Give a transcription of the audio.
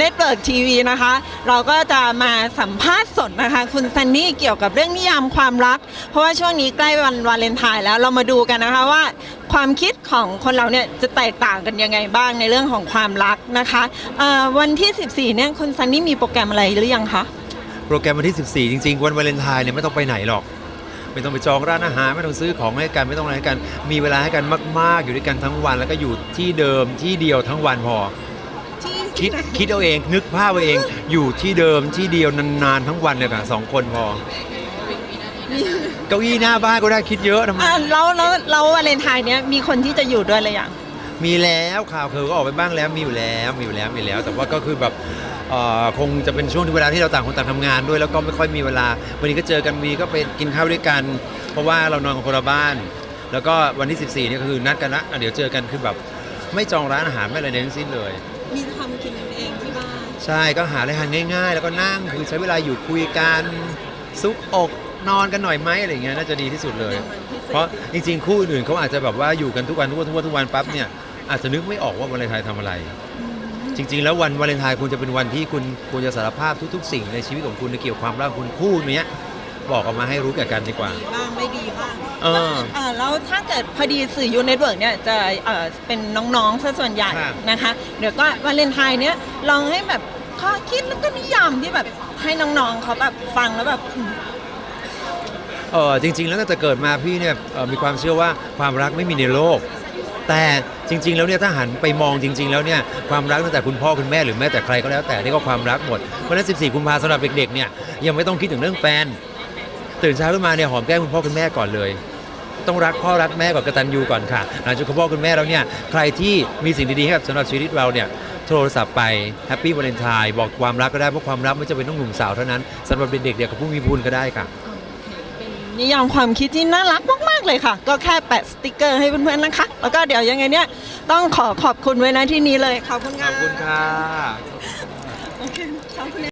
Network TV นะคะ เราก็จะมาสัมภาษณ์สดนะคะ คุณซันนี่เกี่ยวกับเรื่องนิยามความรัก เพราะว่าช่วงนี้ใกล้วันวาเลนไทน์แล้วเรามาดูกันนะคะว่า ความคิดของคนเราเนี่ยจะแตกต่างกันยังไงบ้างในเรื่องของความรักนะคะวันที่ 14เนี่ยคุณซันนี่มีโปรแกรมอะไรหรือยังคะโปรแกรมวันที่ 14 จริง ๆ วันวาเลนไทน์เนี่ยไม่ต้องไปไหนหรอกไม่ต้องไปจองร้านอาหารไม่ต้องซื้อของให้กันไม่ต้องอะไรให้กัน มีเวลาให้กันมาก ๆ อยู่ด้วยกันทั้งวัน แล้วก็อยู่ที่เดิมที่เดียวทั้งวันพอ คิดคิดเอาเองนึกภาพเอาเองอยู่ที่เดิมที่เดียวนานๆทั้งวันเลยค่ะสองคนพอเก้าอี้หน้าบ้านก็ได้คิดเยอะทำไมอะแล้วแล้วแล้ววาเลนไทน์เนี่ยมีคนที่จะอยู่ด้วยหรือยังมีแล้วข่าวเคยก็ออกไปบ้างแล้วมีอยู่แล้วมีอยู่แล้วมีแล้ว แต่ว่าก็คือแบบเอ่อคงจะเป็นช่วงที่เวลาที่เราต่างคนต่างทำงานด้วย แล้วก็ไม่ค่อยมีเวลา วันนี้ก็เจอกันมีก็ไปกินข้าวด้วยกัน เพราะว่าเรานอนกันคนละบ้าน แล้วก็วันที่ 14เนี่ยก็คือนัดกันละอะเดี๋ยวเจอกันคือแบบไม่จองร้านอาหารไม่อะไรทั้งสิ้นเลย มีทำกินเองที่บ้านใช่ก็หาอะไรทานง่าย ๆ แล้วก็นั่งคือใช้เวลาอยู่คุยกันซุกอกนอนกันหน่อยไหมอะไรอย่างเงี้ยน่าจะดีที่สุดเลย เพราะจริงๆคู่อื่นเขาอาจจะแบบว่าอยู่กันทุกวันทุกวันทุกวันทุกวันปั๊บเนี่ยอาจจะนึกไม่ออกว่าวันวาเลนไทน์ทำอะไร จริง ๆ แล้ววันวาเลนไทน์คุณจะเป็นวันที่คุณควรจะสารภาพทุก ๆ สิ่งในชีวิตของคุณในเกี่ยวกับความรักของคุณคู่เนี้ย บอกออกมาให้รู้แก่กันดีกว่าดีบ้างไม่ดีบ้างเออเอ่อแล้วถ้าเกิดพอดีสื่อยูเน็ตเวิร์กเนี่ยจะเอ่อเป็นน้องๆซะส่วนใหญ่ครับนะคะ เดี๋ยวก็วาเลนไทน์เนี่ยลองให้แบบข้อคิดแล้วก็นิยามที่แบบให้น้องๆเขาแบบฟังแล้วแบบอืมเออจริง ๆ แล้วตั้งแต่เกิดมาพี่เนี่ยเอ่อมีความเชื่อว่าความรักไม่มีในโลก แต่จริง ๆ แล้วเนี่ยถ้าหันไปมองจริง ๆ แล้วเนี่ยความรักตั้งแต่คุณพ่อคุณแม่หรือแม้แต่ใครก็แล้วแต่นี่ก็ความรักหมดเพราะฉะนั้น 14 กุมภาสำหรับเด็กๆเนี่ยยังไม่ต้องคิดถึงเรื่องแฟน ตื่นเช้าขึ้นมาเนี่ยหอมแก้มคุณพ่อคุณแม่ก่อนเลย ต้องรักพ่อรักแม่ก่อนกตัญญูก่อนค่ะหลังจากคุณพ่อคุณแม่แล้วเนี่ยใครที่มีสิ่งดีๆให้กับสำหรับชีวิตเราเนี่ยโทรศัพท์ไปแฮปปี้วาเลนไทน์บอกความรักก็ได้เพราะความรักไม่จำเป็นต้องหนุ่มสาวเท่านั้นสำหรับเด็กๆเด็กกับผู้มีบุญก็ได้ค่ะนิยามความคิดที่น่ารักมาก ๆ เลยค่ะ ก็แค่แปะสติกเกอร์ให้เพื่อนๆนะคะ แล้วก็เดี๋ยวยังไงเนี่ยต้องขอขอบคุณไว้นะที่นี้เลย ขอบคุณขค่ะอบคุณค่ะโอเคขอบคุณ